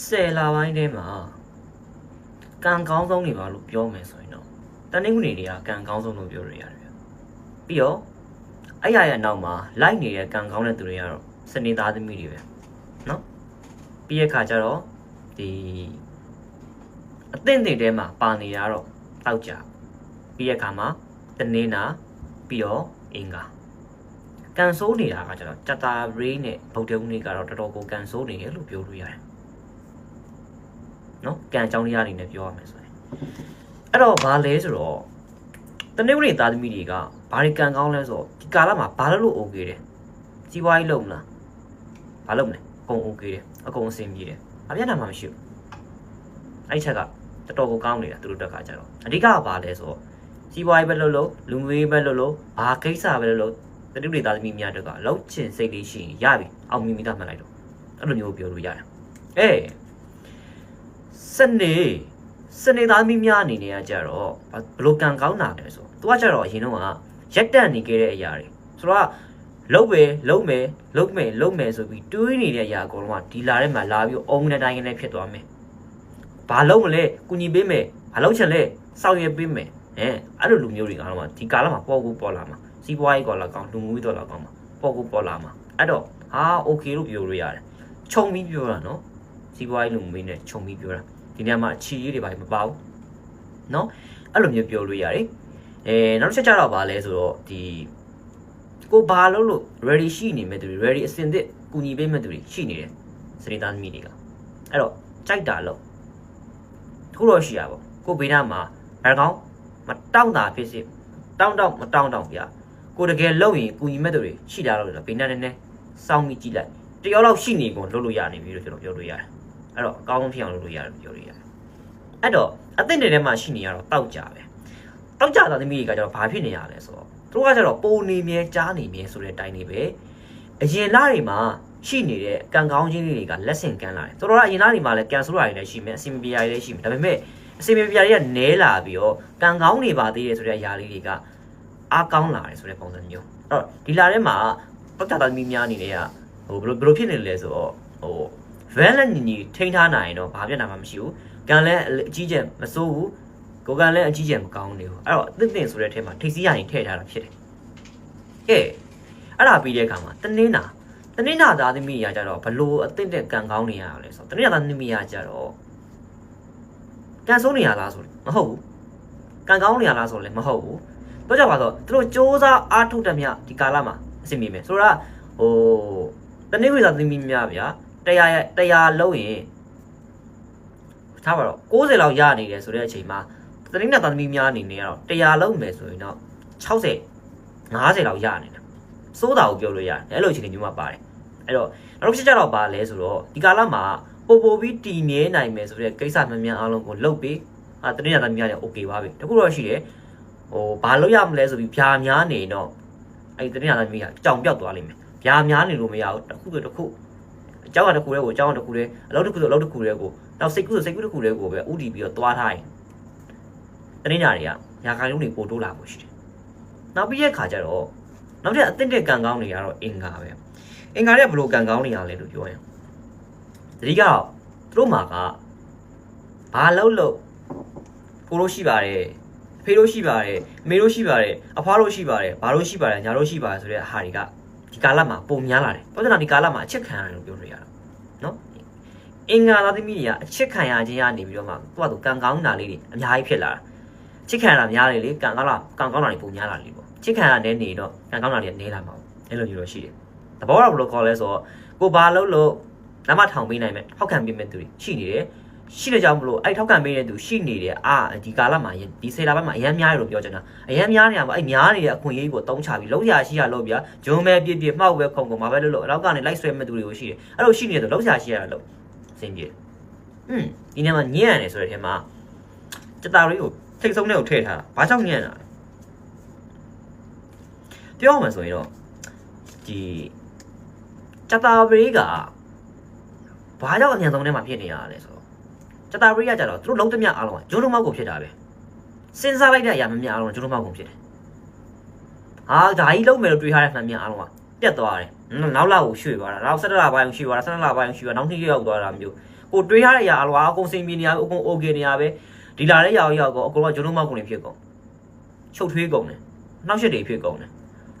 10လပိုင်းထဲမှာကံကောင်းဆုံးနေပါလို့ပြောမယ်ဆိုရင်တော့တနင်္ဂနွေတွေကကံကောင်းဆုံးလို့ပြောရရတယ်ဗျပြီးတော့အဲ့ရရဲ့နောက်မှာလိုက်နေတဲ့ကံကောင်းတဲ့သူတွေကတော့စနေသားသမီးတွေပဲเนาะပြီးရဲ့ခါကျတော့ဒီအသင့်တွေထဲမှာပါနေတာတော့တောက်ကြပြီးရဲ့ခါမှာတနင်္လာပြီးတော့အင်္ဂါကန်ဆိုးနေတာကကျတော့ကြတာဘရေးနဲ့ဗုဒ္ဓဦးနေ့ကတော့တော်တော်ကိုကန်ဆိုးနေတယ်လို့ပြောလို့ရတယ် နော်ကံအကြောင်းတရားအနေနဲ့ပြောရမယ်ဆိုရင်အဲ့တော့ဘာလဲဆိုတော့တနေ့ကနေ့သားသမီးတွေကဘာတွေကံကောင်းလဲဆိုတော့ဒီကာလမှာဘာလို့လို့ okay တယ်စီးပွားရေးလုပ်မလားဘာလုပ်မလဲအကုန် okay တယ်အကုန်အဆင်ပြေတယ်ဘာပြဿနာမှမရှိဘူးအဲ့ဒီချက်ကတော်တော်ကိုကောင်းနေတာသူတို့တက်ကကြတော့အဓိကကဘာလဲဆိုတော့စီးပွားရေးပဲလုပ်လို့လူငွေပဲလုပ်လို့ဘာကိစ္စပဲလုပ်လို့တတိပသားသမီးများတက်ကလောက်ချင်စိတ်လေးရှိရင်ရပြီအောင်မြင်မိတာမှတ်လိုက်တော့အဲ့လိုမျိုးပြောလို့ရတယ်အေး စနေစနေသားမိများအနေနဲ့ကကြတော့ဘလို့ကံကောင်းတာလဲဆိုသူကကြတော့အရင်တော့ကရက်တက်နေခဲ့တဲ့အရာတွေဆိုတော့လုတ်ပဲလုတ်မယ်လုတ်မယ်လုတ်မယ်ဆိုပြီးတွေးနေတဲ့အရာအကုန်လုံးကဒီလာထဲမှာလာပြီးအုံနဲ့တိုင်းကနေဖြစ်သွားမယ်။ဘာလုံးမလဲ၊ကုညီပေးမယ်၊ဘာလုံးချင်လဲ၊စောင့်ရပေးမယ်။အဲအဲ့လိုလူမျိုးတွေအားလုံးကဒီကာလမှာပေါ်ကူပေါ်လာမှာစီးပွားရေးကော်လာကောင်လူမှုရေးတော်လာကောင်မှာပေါ်ကူပေါ်လာမှာအဲ့တော့ဟာ okay လို့ပြောလို့ရတယ်။ခြုံပြီးပြောတာနော်။စီးပွားရေးလူမှုရေးနဲ့ခြုံပြီးပြောတာ။ ဒီနေရာမှာချီရေးတွေပါမပါဘူးเนาะအဲ့လိုမျိုးပြောလို့ရတယ်အဲနောက်တစ်ချက်ကျတော့ဗာလဲဆိုတော့ဒီကိုဘာလို့လို့ ready ရှိနေမဲ့သူတွေ ready အစင်သစ်ကူညီပေးမဲ့သူတွေရှိနေတယ်စနေသားသမီးတွေကအဲ့တော့ကြိုက်တာလို့တခုတော့ရှိရပါဘောကိုဘေးနားမှာအဲကောင်မတောင့်တာဖြစ်စေတောင့်တောင့်မတောင့်တောင့်ဗျာကိုတကယ်လုံရင်ကူညီမဲ့သူတွေရှိတာလို့ဘေးနားနည်းနည်းစောင့်မိကြည့်လိုက်တယောက်လောက်ရှိနေကုန်လုပ်လို့ရနေပြီလို့ကျွန်တော်ပြောလို့ရတယ် အဲ့တော့အကောင်းဆုံးဖြစ်အောင်လုပ်လို့ရတယ်ပြောလို့ရတယ်အဲ့တော့အသင့်တွေထဲမှာရှိနေရတော့တောက်ကြပဲတောက်ကြတာသမီးတွေကကျတော့ဘာဖြစ်နေရလဲဆိုတော့သူတို့ကကျတော့ပုံနေမြဲကြားနေမြဲဆိုတဲ့အတိုင်းနေပဲအရင်လတွေမှာရှိနေတဲ့ကံကောင်းခြင်းတွေကလက်ဆင့်ကမ်းလာတယ်သူတို့ကအရင်လတွေမှာလည်းကန်ဆိုးတာတွေလည်းရှိမယ်အစင်မပြေတာတွေလည်းရှိမယ်ဒါပေမဲ့အစင်မပြေတာတွေကနဲလာပြီးတော့ကံကောင်းနေပါသေးတယ်ဆိုတဲ့အရာလေးတွေကအားကောင်းလာတယ်ဆိုတဲ့ပုံစံမျိုးအဲ့တော့ဒီလာထဲမှာတောက်ကြတာသမီးများအနေနဲ့ကဟိုဘယ်လိုဘယ်လိုဖြစ်နေလဲဆိုတော့ဟို valent ညီညီထိန်းထားနိုင်ရင်တော့ဘာပြဿနာမှမရှိဘူး။ကန်လည်းအကြီးကျယ်မစိုးဘူး။ကိုကန်လည်းအကြီးကျယ်မကောင်းနေဘူး။အဲ့တော့အသင့်သင့်ဆိုတဲ့အထက်မှာထိပ်စီးရရင်ထည့်ထားတာဖြစ်တယ်။ကဲအဲ့ဒါပြီးတဲ့အခါမှာတနင်းနာတနင်းနာသားသမီးရာကြတော့ဘလို့အသင့်တဲ့ကန်ကောင်းနေရတာလဲဆိုတော့တနင်းနာသားသမီးရာကြတော့ကန်စိုးနေရလားဆိုမဟုတ်ဘူး။ကန်ကောင်းနေရလားဆိုလည်းမဟုတ်ဘူး။တော့ကြပါတော့သူတို့စ조사အားထုတ်တဲ့မြဒီကာလမှာအဆင်ပြေမယ်ဆိုတော့ဟိုတနည်းဝိသာသမီးများဗျာ တရားရဲ့တရားလုံးရင်ထားပါတော့60လောက်ရနေတယ်ဆိုတဲ့အချိန်မှာသတိနဲ့သသမီများအနေနဲ့ကတော့တရားလုံးမယ်ဆိုရင်တော့60 50လောက်ရနေတယ်စိုးတာကိုပြောလို့ရတယ်အဲ့လိုအချိန်မျိုးမှာပါတယ်အဲ့တော့နောက်တစ်ချက်ကျတော့ပါလဲဆိုတော့ဒီကာလမှာပို့ပို့ပြီးတည်မြဲနိုင်မယ်ဆိုတဲ့ကိစ္စမှန်မှန်အားလုံးကိုလုပ်ပြီးအာသတိနဲ့သသမီများလည်း okay ပါပြီတခုတော့ရှိတယ်ဟိုဘာလုပ်ရမလဲဆိုပြီးဖြာများနေတော့အဲ့သတိနဲ့သသမီးကကြောင်ပြောက်သွားလိမ့်မယ်ဖြာများနေလို့မရဘူးတစ်ခုဆိုတစ်ခု အကြောင်းအတစ်ခုတည်းကိုအကြောင်းတစ်ခုတည်းအလုပ်တစ်ခုဆိုအလုပ်တစ်ခုတည်းကိုနောက်စိတ်ကူးဆိုစိတ်ကူးတစ်ခုတည်းကိုပဲဥတီပြီးတော့သွားထားရင်တနင်္လာတွေကညာခိုင်လုံးတွေပို့တိုးလာဖို့ရှိတယ်။နောက်ပြီးရဲ့ခါကျတော့နောက်ထပ်အသင့်တဲ့ကံကောင်းတွေကတော့အင်္ဂါပဲ။အင်္ဂါတွေကဘယ်လိုကံကောင်းနေရလဲလို့ပြောရင်တတိကတော့သူတို့မှာကဘာလို့လို့ကိုလို့ရှိပါတယ်အဖေလို့ရှိပါတယ်အမေလို့ရှိပါတယ်အဖွားလို့ရှိပါတယ်ဘာလို့ရှိပါတယ်ညာလို့ရှိပါတယ်ဆိုတဲ့ဟာတွေက ဒီကာလမှာပုံများလာတယ်။ဘာလို့လဲဒီကာလမှာအချစ်ခံရတယ်လို့ပြောလို့ရတာ။နော်။အင်္ဂါသားသမီးတွေကအချစ်ခံရခြင်းကနေပြီးတော့မှသူ့အတူကံကောင်းတာလေးတွေအများကြီးဖြစ်လာတာ။ချစ်ခံရတာများလေလေကံကောင်းတာကံကောင်းတာတွေပုံများလာလေပေါ့။ချစ်ခံရတဲ့နေတော့ကံကောင်းတာတွေနေလာမှာပေါ့။အဲ့လိုမျိုးတော့ရှိတယ်။သဘောတော့ဘယ်လိုခေါ်လဲဆိုတော့ကိုဘာလို့လို့နမထောင်ပေးနိုင်မဲ့ထောက်ခံပေးမဲ့သူတွေရှိနေတယ်။ ရှိတဲ့ကြောင့်မလို့အဲ့ထောက်ခံပေးတဲ့သူရှိနေတယ်အာဒီကာလမှာဒီစေလာဘက်မှာအရန်များတယ်လို့ပြောချင်တာအရန်များနေရမှာအဲ့များနေတဲ့အခွင့်အရေးကိုတုံးချပြီးလုံးရရှိရလို့ဗျာဂျုံမဲပြပြမှောက်ပဲခုံကုန်မှာပဲလို့လို့အနောက်ကနေလိုက်ဆွဲမဲ့သူတွေကိုရှိတယ်အဲ့လိုရှိနေတယ်လုံးရရှိရလို့စင်ပြေอืมဒီနေ့မှာညံ့ရတယ်ဆိုတဲ့အထက်မှာစတာရီကိုထိတ်ဆုံးတဲ့ကိုထည့်ထားတာဘာကြောင့်ညံ့တာလဲပြောမှဆိုရင်တော့ဒီစတာရီကဘာကြောင့်အញ្ញံဆုံးထဲမှာဖြစ်နေရလဲဆို တတာရိယကြတော့သူတို့လုံးသမျှအားလုံးကဂျိုးတို့မောက်ကုန်ဖြစ်တာပဲစဉ်းစားလိုက်တဲ့အရာမများအားလုံးဂျိုးတို့မောက်ကုန်ဖြစ်တယ်ဟာဒါကြီးလုံးမယ်လို့တွေးထားတဲ့မှန်မြန်အားလုံးကပြတ်သွားတယ်နောက်လာကိုရွှေ့သွားတာနောက်၁၇လပိုင်းရွှေ့သွားတာ၁၂လပိုင်းရွှေ့သွားနောက်နှစ်ရောက်သွားတာမျိုးကိုတွေးထားတဲ့အရာအားလုံးကအကုန်စိန်ပြနေရပဲအကုန် okay နေရပဲဒီလာတဲ့ရောက်ရောက်ကောအကုန်လုံးဂျိုးတို့မောက်ကုန်နေဖြစ်ကုန်ချုပ်ထွေးကုန်တယ်နှောက်ရှက်တွေဖြစ်ကုန်တယ်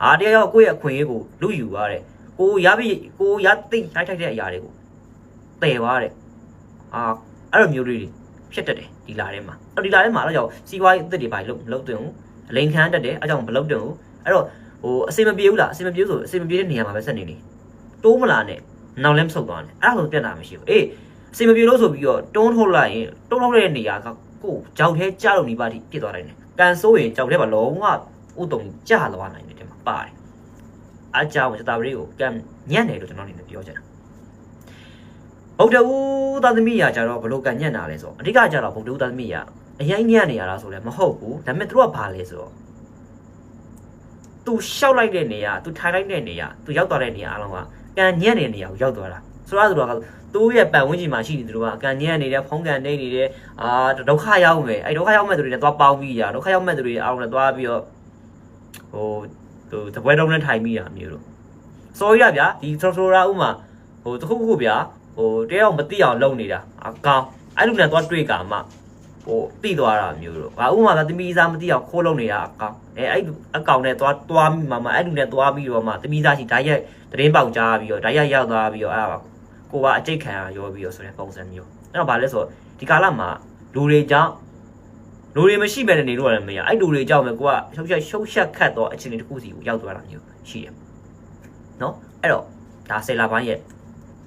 အာတရားရောက်ကိုယ့်ရဲ့အခွင့်အရေးကိုလူယူသွားတယ်ကိုရပြီကိုရသိမ့်ထိုက်ထိုက်တဲ့အရာတွေကိုပယ်သွားတယ်အာ အဲ့လိုမျိုးတွေဖြစ်တတ်တယ်ဒီလာထဲမှာအဲ့ဒီလာထဲမှာအဲ့တော့ကြောင့်စီးပွားရေးအသစ်တွေပါလို့မလုပ်တင်ဘူးအလိန်ခံတတ်တယ်အဲ့ကြောင့်မလုပ်တင်ဘူးအဲ့တော့ဟိုအစင်မပြေဘူးလားအစင်မပြေဆိုအစင်မပြေတဲ့နေရာမှာပဲဆက်နေနေတိုးမလာနဲ့နောက်လည်းမဆုတ်သွားနဲ့အဲ့ဒါဆိုပြတ်တာမရှိဘူးအေးအစင်မပြေလို့ဆိုပြီးတော့တွန်းထုတ်လိုက်ရင်တွန်းထုတ်တဲ့နေရာကကိုကြောက်သေးကြားလို့နေပါတိပြစ်သွားနိုင်တယ်ကန်ဆိုးရင်ကြောက်သေးပါလုံးဝဥတုံကြာသွားနိုင်တယ်တဲ့မှာပါတယ်အားကြောင့်စတာပရိကိုကမ်ညံ့တယ်လို့ကျွန်တော်အနေနဲ့ပြောချင်တာ ဗုဒ္ဓဦးသာသမီရာကြတော့ဘလို့ကညက်တာလဲဆိုအဓိကကြတော့ဗုဒ္ဓဦးသာသမီရာအရင်ညက်နေရတာဆိုလဲမဟုတ်ဘူးဒါပေမဲ့သူတို့ကဘာလဲဆိုတော့သူရှောက်လိုက်တဲ့နေရာသူထိုင်လိုက်တဲ့နေရာသူရောက်သွားတဲ့နေရာအလုံးကကံညက်နေတဲ့နေရာကိုရောက်သွားတာဆိုတော့သူတို့ကသူ့ရဲ့ပတ်ဝန်းကျင်မှာရှိနေသူတို့ကကံညက်နေတဲ့ဖုံးကံနေနေတဲ့အာဒုက္ခရောက်မယ်အဲဒုက္ခရောက်မဲ့သူတွေနဲ့သွားပေါင်းပြီးရာဒုက္ခရောက်မဲ့သူတွေအားလုံးနဲ့သွားပြီးတော့ဟိုသူသပွဲတုံးနဲ့ထိုင်ပြီးတာမျိုးလို့ sorry ရဗျာဒီဆိုဆိုရာဥမာဟိုတခုခုဗျာ ဟိုတယောက်မသိအောင်လုပ်နေတာအကောင်အဲ့လိုနဲ့သွားတွေ့ကမှဟိုတိသွားတာမျိုးလို့ငါဥမာကတမီးစားမသိအောင်ခိုးလုပ်နေတာအကောင်အဲအဲ့အကောင်နဲ့သွားသွားမိမှမှအဲ့လူနဲ့သွားပြီးတော့မှတမီးစားရှိဓာတ်ရိုက်သတင်းပေါက်ကြားပြီးတော့ဓာတ်ရိုက်ရောက်သွားပြီးတော့အဲ့ဒါကိုကအကျိတ်ခံရရောပြီးတော့ဆိုတဲ့ပုံစံမျိုးအဲ့တော့ဗာလဲဆိုဒီကာလမှာလူတွေကြောင့်လူတွေမရှိဘဲနဲ့နေလို့လည်းမရအဲ့လူတွေကြောင့်ပဲကိုကရှုပ်ရှက်ရှုပ်ရှက်ခတ်တော့အခြေအနေတစ်ခုစီကိုရောက်သွားတာမျိုးရှိတယ်နော်အဲ့တော့ဒါဆယ်လာပိုင်းရဲ့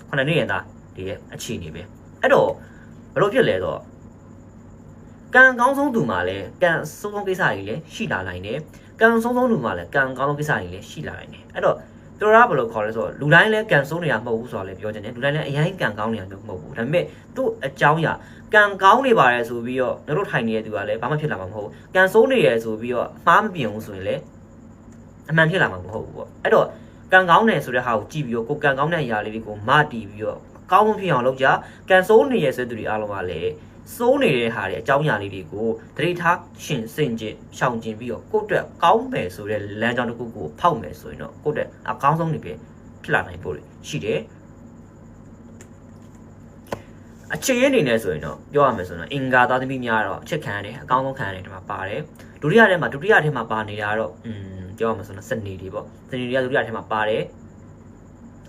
ခုနှစ်နှစ်ရဲ့သား ဒီရဲ့အခြေအနေပဲအဲ့တော့ဘယ်လိုဖြစ်လဲဆိုတော့ကံကောင်းဆုံးသူမှာလည်းကံဆုံးဆုံးကိစ္စတွေလည်းရှိလာနိုင်တယ်ကံဆုံးဆုံးသူမှာလည်းကံကောင်းဆုံးကိစ္စတွေလည်းရှိလာနိုင်တယ်အဲ့တော့သူတို့ကဘယ်လိုခေါ်လဲဆိုတော့လူတိုင်းလည်းကံဆုံးနေရမဟုတ်ဘူးဆိုတော့လည်းပြောချင်တယ်လူတိုင်းလည်းအရင်ကံကောင်းနေရမျိုးမဟုတ်ဘူးဒါပေမဲ့သူ့အကြောင်းအရာကံကောင်းနေပါတယ်ဆိုပြီးတော့တို့ထိုင်နေတဲ့သူကလည်းဘာမှဖြစ်လာမှာမဟုတ်ဘူးကံဆုံးနေရဆိုပြီးတော့မှားမပြင်ဘူးဆိုရင်လည်းအမှန်ဖြစ်လာမှာမဟုတ်ဘူးပေါ့အဲ့တော့ကံကောင်းတယ်ဆိုတဲ့ဟာကိုကြည့်ပြီးတော့ကိုကံကောင်းတဲ့အရာလေးတွေကိုမတီးပြီးတော့ ကောင်းမဖြစ်အောင်လုပ်ကြကံစိုးနေရဆိုတဲ့သူတွေအားလုံးကလည်းစိုးနေတဲ့ဟာတွေအကြောင်းအရာလေးတွေကိုတတိထားရှင်စင်ကျင်ရှောင်ကျင်ပြီးတော့ကိုယ့်အတွက်ကောင်းမယ်ဆိုတဲ့လမ်းကြောင်းတစ်ခုကိုဖောက်မယ်ဆိုရင်တော့ကိုယ့်အတွက်အကောင်းဆုံးတွေပဲဖြစ်လာနိုင်ဖို့ရှိတယ်အခြေအနေနဲ့ဆိုရင်တော့ပြောရမယ်ဆိုရင်အင်္ဂါသားသမီးများတော့အချက်ခံရတယ်အကောင်းဆုံးခံရတယ်ဒီမှာပါတယ်ဒုတိယထဲမှာဒုတိယထဲမှာပါနေတာတော့อืมပြောရမယ်ဆိုရင်စနေတွေပေါ့စနေတွေကဒုတိယထဲမှာပါတယ်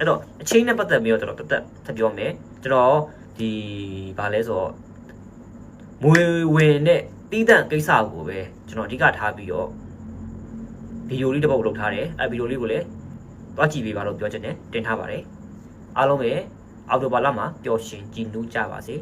အဲ့တော့အချင်းနဲ့ပတ်သက်ပြီးတော့ကျွန်တော်တက်တက်ထပ်ပြောမယ်ကျွန်တော်ဒီဘာလဲဆိုတော့မွေဝင်နဲ့တီးတန့်ကိစ္စကိုပဲကျွန်တော်အဓိကထားပြီးတော့ဗီဒီယိုလေးတစ်ပုဒ်လုပ်ထားတယ်အဲဗီဒီယိုလေးကိုလည်းတွားကြည့်ပေးပါလို့ပြောချင်တယ်တင်ထားပါတယ်အားလုံးပဲအော်တိုဘာလမှာပျော်ရွှင်ကြည်နူးကြပါစေ